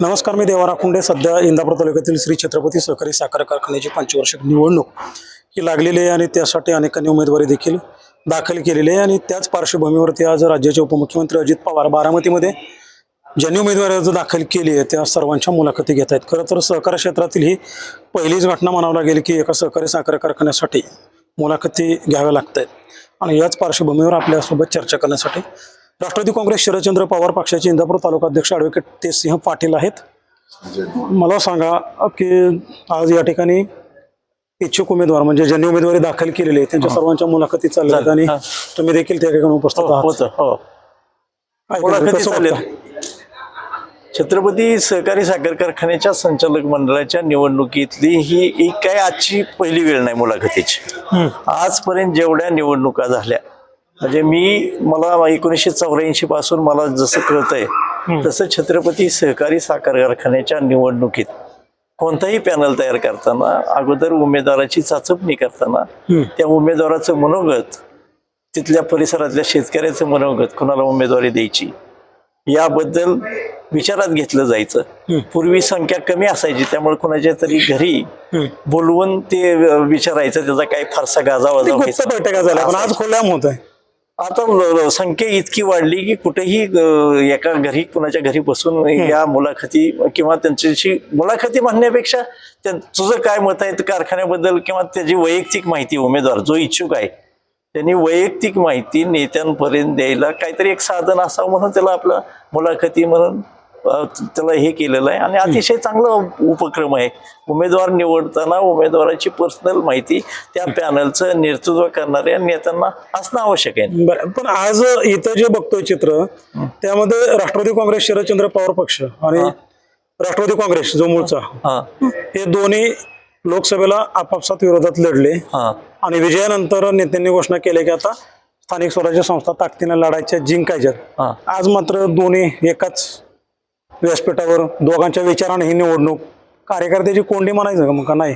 नमस्कार मी देवा राखुंडे सध्या इंदापूर तालुक्यातील श्री छत्रपती सहकारी साखर कारखान्याची पंचवार्षिक निवडणूक ही लागलेली आहे आणि त्यासाठी अनेकांनी उमेदवारी देखील दाखल केलेली आहे आणि त्याच पार्श्वभूमीवरती आज राज्याचे उपमुख्यमंत्री अजित पवार बारामतीमध्ये ज्यांनी उमेदवारी अर्ज दाखल केली आहे त्या सर्वांच्या मुलाखती घेत आहेत. खरं तर सहकार क्षेत्रातील ही पहिलीच घटना म्हणावं लागेल की एका सहकारी साखर कारखान्यासाठी मुलाखती घ्याव्या लागत आहेत आणि याच पार्श्वभूमीवर आपल्यासोबत चर्चा करण्यासाठी राष्ट्रवादी काँग्रेस शरदचंद्र पवार पक्षाचे इंदापूर तालुका अध्यक्ष ॲडव्होकेट तेजसिंह पाटील आहेत. मला सांगा की आज या ठिकाणी इच्छुक उमेदवार म्हणजे ज्यांनी उमेदवारी दाखल केलेली आहे त्यांच्या सर्वांच्या मुलाखती चालल्या आहेत आणि तुम्ही देखील त्या ठिकाणी उपस्थित आहात. हो कसं चालेल बघता? छत्रपती सहकारी साखर कारखान्याच्या संचालक मंडळाच्या निवडणुकीतली ही एक काय आजची पहिली वेळ नाही मुलाखतीची. आजपर्यंत जेवढ्या निवडणुका झाल्या म्हणजे मी मला एकोणीसशे चौऱ्याऐंशी पासून मला जसं कळतंय तसं छत्रपती सहकारी साखर कारखान्याच्या निवडणुकीत कोणताही पॅनल तयार करताना अगोदर उमेदवाराची चाचपणी करताना त्या उमेदवाराचं मनोगत तिथल्या परिसरातल्या शेतकऱ्याचं मनोगत कोणाला उमेदवारी द्यायची याबद्दल विचारात घेतलं जायचं. पूर्वी संख्या कमी असायची त्यामुळे कोणाच्या तरी घरी बोलवून ते विचारायचं त्याचा काही फारसा गाजावाजा बैठका झाल्या पण आज खुल्याम होत आहे आता संख्या इतकी वाढली की कुठेही एका घरी कुणाच्या घरी बसून या मुलाखती किंवा त्यांच्याशी मुलाखती म्हणण्यापेक्षा तुझं काय मत आहे? कारखान्याबद्दल किंवा त्याची वैयक्तिक माहिती उमेदवार जो इच्छुक आहे त्यांनी वैयक्तिक माहिती नेत्यांपर्यंत द्यायला काहीतरी एक साधन असावं म्हणून त्याला आपलं मुलाखती म्हणून त्याला हे केलेलं आहे. आणि अतिशय चांगला उपक्रम आहे. उमेदवार निवडताना उमेदवाराची पर्सनल माहिती त्या पॅनलचं नेतृत्व करणाऱ्या नेत्यांना असणं आवश्यक आहे. बरं पण आज इथं जे बघतोय चित्र त्यामध्ये राष्ट्रवादी काँग्रेस शरदचंद्र पवार पक्ष आणि राष्ट्रवादी काँग्रेस जो मूळचा. हा. दोन्ही लोकसभेला आपापसात विरोधात लढले. आणि विजयानंतर नेत्यांनी घोषणा केली की आता स्थानिक स्वराज्य संस्था ताकदीने लढायच्या जिंकायच्यात. आज मात्र दोन्ही एकाच व्यासपीठावर दोघांच्या विचाराने ही निवडणूक कार्यकर्त्याची कोंडी म्हणायचं का मग का नाही?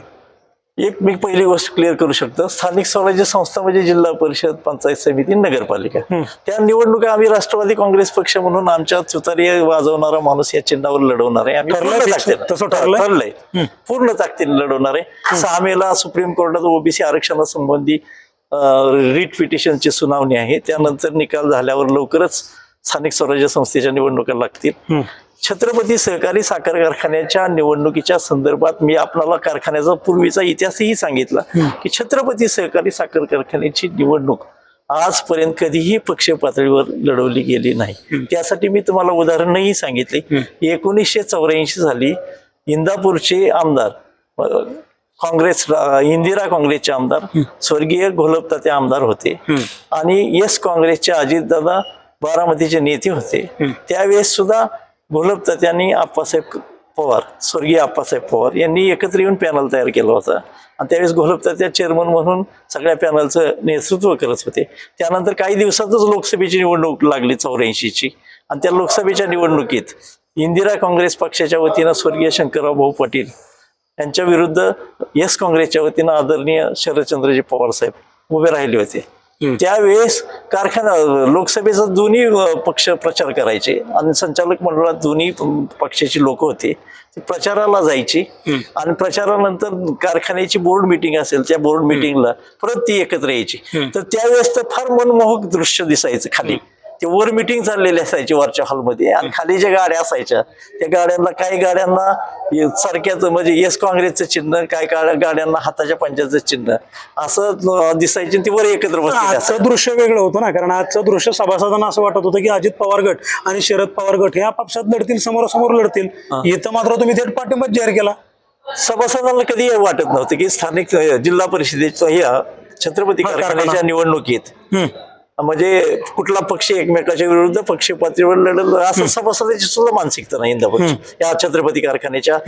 एक मी पहिली गोष्ट क्लिअर करू शकतो. स्थानिक स्वराज्य संस्था म्हणजे जिल्हा परिषद पंचायत समिती नगरपालिका. त्या निवडणुका आम्ही राष्ट्रवादी काँग्रेस पक्ष म्हणून आमच्या तुतारी वाजवणारा माणूस या चिन्हावर लढवणार आहे. आम्ही? ठरलंय पूर्ण ताकदीने लढवणार आहे. सहा मेला सुप्रीम कोर्टात ओबीसी आरक्षणासंबंधी रिट पिटिशनची सुनावणी आहे. त्यानंतर निकाल झाल्यावर लवकरच स्थानिक स्वराज्य संस्थेच्या निवडणुका लागतील. छत्रपती सहकारी साखर कारखान्याच्या निवडणुकीच्या संदर्भात मी आपल्याला कारखान्याचा पूर्वीचा इतिहासही सांगितला की छत्रपती सहकारी साखर कारखान्याची निवडणूक आजपर्यंत कधीही पक्ष पातळीवर लढवली गेली नाही. त्यासाठी मी तुम्हाला उदाहरणही सांगितले. एकोणीसशे चौऱ्याऐंशी साली इंदापूरचे आमदार काँग्रेस इंदिरा काँग्रेसचे आमदार स्वर्गीय घोलपताते आमदार होते. आणि येस काँग्रेसचे अजितदादा बारामतीचे नेते होते. त्यावेळेस सुद्धा घोलपतात्यांनी आप्पासाहेब पवार स्वर्गीय आप्पासाहेब पवार यांनी एकत्र येऊन पॅनल तयार केला होता. आणि त्यावेळेस घोलपतात्या चेअरमन म्हणून सगळ्या पॅनलचं नेतृत्व करत होते. त्यानंतर काही दिवसातच लोकसभेची निवडणूक लागली चौऱ्याऐंशीची. आणि त्या लोकसभेच्या निवडणुकीत इंदिरा काँग्रेस पक्षाच्या वतीनं स्वर्गीय शंकरराव भाऊ पाटील यांच्या विरुद्ध येस काँग्रेसच्या वतीनं आदरणीय शरदचंद्रजी पवार साहेब उभे राहिले होते. त्यावेळेस कारखाना लोकसभेचा दोन्ही पक्ष प्रचार करायचे आणि संचालक मंडळात दोन्ही पक्षाची लोक होते. ते प्रचाराला जायची आणि प्रचारानंतर कारखान्याची बोर्ड मिटिंग असेल त्या बोर्ड मिटिंगला परत ती एकत्र यायची. तर त्यावेळेस तर फार मनमोहक दृश्य दिसायचं खाली. ते वर मिटिंग चाललेली असायची वरच्या हॉलमध्ये आणि खाली ज्या गाड्या असायच्या त्या गाड्यांना काही गाड्यांना सारख्याच म्हणजे येस काँग्रेसचं चिन्ह गा- गाड्यांना हाताच्या पंजाचं चिन्ह असं दिसायचे ते वर एकत्र. आजचं दृश्य वेगळं होतं ना कारण आजचं दृश्य सभासदांना असं वाटत होतं की अजित पवार गट आणि शरद पवार गट हे आपापसात लढतील समोरासमोर लढतील इथं मात्र तुम्ही थेट पाठिंबाच जाहीर केला सभासदांना कधी वाटत नव्हतं की स्थानिक जिल्हा परिषदेच्या या छत्रपती कारखाना. कारखान्याच्या निवडणुकीत. म्हणजे कुठला पक्ष एकमेकाच्या विरुद्ध पक्ष पातळीवर लढल असं सभासदाची सुद्धा मानसिकता नाही इंदापूरची या छत्रपती कारखान्याच्या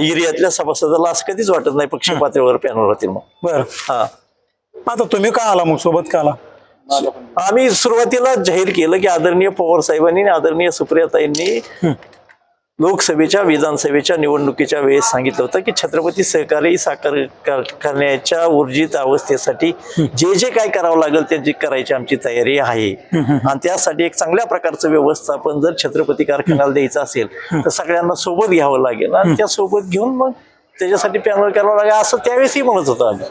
एरियातल्या सभासदाला असं कधीच वाटत नाही पक्ष पातळीवर पॅनल होतील मग. बरं. हा. आता तुम्ही का आला मग? सोबत का आला? आम्ही सुरुवातीला जाहीर केलं की आदरणीय पवार साहेबांनी आणि आदरणीय सुप्रियाताईंनी लोकसभेच्या विधानसभेच्या निवडणुकीच्या वेळेस सांगितलं होतं की छत्रपती सहकारी साखर कारखान्याच्या ऊर्जित अवस्थेसाठी जे जे काय करावं लागेल ते जे करायची आमची तयारी आहे. आणि त्यासाठी एक चांगल्या प्रकारचं व्यवस्थापन जर छत्रपती कारखान्याला द्यायचं असेल तर सगळ्यांना सोबत घ्यावं लागेल. आणि त्या सोबत घेऊन मग त्याच्यासाठी पॅनल करावं लागेल असं त्यावेळेसही म्हणत होतो आम्ही.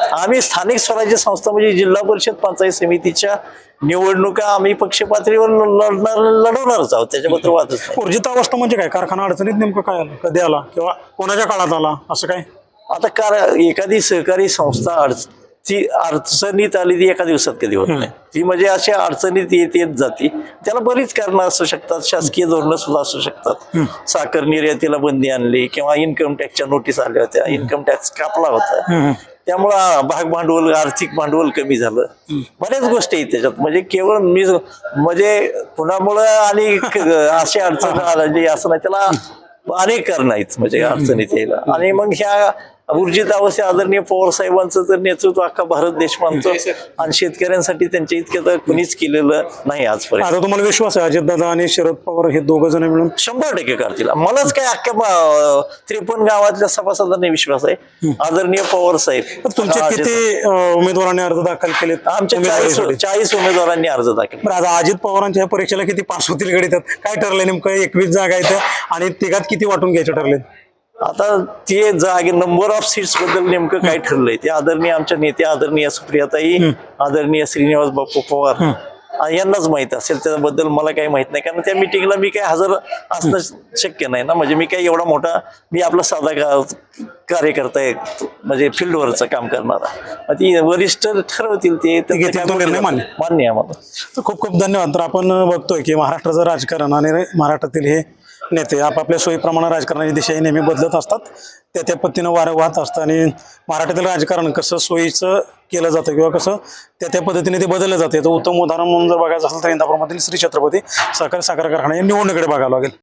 आम्ही स्थानिक स्वराज्य संस्था म्हणजे जिल्हा परिषद पंचायत समितीच्या निवडणुका आम्ही पक्ष पातळीवर लढणार लढवणारच आहोत. त्याच्याबद्दल वादच नाही. ऊर्जित अवस्था म्हणजे काय? कारखाना अडचणीत नेमकं काय आलं? कधी आला? किंवा कोणाच्या काळात आला? असं काय? आता कार एखादी सहकारी संस्था अडच ती अडचणीत आली ती एका दिवसात कधी होत नाही. ती म्हणजे अशा अडचणीत येत येत जाती. त्याला बरीच कारणं असू शकतात. शासकीय धोरणं सुद्धा असू शकतात. साखर निर्यातीला बंदी आणली किंवा इन्कम टॅक्सच्या नोटीस आल्या होत्या. इन्कम टॅक्स कापला होता. त्यामुळं भाग भांडवल आर्थिक भांडवल कमी झालं. बऱ्याच गोष्टी आहेत त्याच्यात. म्हणजे केवळ मी म्हणजे कुणामुळं आणि अशी अडचण आली असं नाही. त्याला अनेक कारण आहेत. म्हणजे अडचणीत यायला. आणि मग ह्या ऊर्जित अवस्थे आदरणीय पवार साहेबांचं तर नेतृत्व अख्खा भारत देश मानतो. आणि शेतकऱ्यांसाठी त्यांच्या इतकं तर कुणीच केलेलं नाही आजपर्यंत. आता तुम्हाला विश्वास आहे अजितदादा आणि शरद पवार हे दोघं जण मिळून? शंभर टक्के करतील. मलाच काय अख्ख्या त्रेपन्न गावातल्या सभासदांनी विश्वास आहे. आदरणीय पवार साहेब. तुमचे अजित- किती उमेदवारांनी अर्ज दाखल केलेत? आमच्या चाळीस उमेदवारांनी अर्ज दाखल आता अजित पवारांच्या परीक्षेला किती पास होतील गणितात? काय ठरलंय नेमकं? एकवीस जागा आहेत आणि तिघात किती वाटून घ्यायचे ठरले आता ते जागे नंबर ऑफ सीट्सबद्दल नेमकं काय ठरलंय? ते आदरणीय आमच्या नेते आदरणीय सुप्रियाताई आदरणीय श्रीनिवास बापू पवार यांनाच माहीत असेल त्याबद्दल मला काही माहीत नाही. कारण त्या मिटिंगला मी काही हजर असणं शक्य नाही ना. म्हणजे मी काही एवढा मोठा मी आपला साधा कार्यकर्ता आहे म्हणजे फील्डवरचं काम करणारा. ती वरिष्ठ ठरवतील ते मान्य. मान्य आहे तर खूप खूप धन्यवाद. तर आपण बघतोय की महाराष्ट्राचं राजकारण आणि महाराष्ट्रातील हे नेते आपापल्या सोयीप्रमाणे राजकारणाची दिशाही नेहमी बदलत असतात. त्या त्या पद्धतीनं वारं वाहत असतं आणि महाराष्ट्रातील राजकारण कसं सोयीचं केलं जातं किंवा कसं त्या त्या पद्धतीने ते बदललं जातं. तर उत्तम उदाहरण म्हणून जर बघायचं असेल तर इंदापूरमधील श्री छत्रपती सहकारी साखर कारखाना या निवडणुकीकडे बघावं लागेल.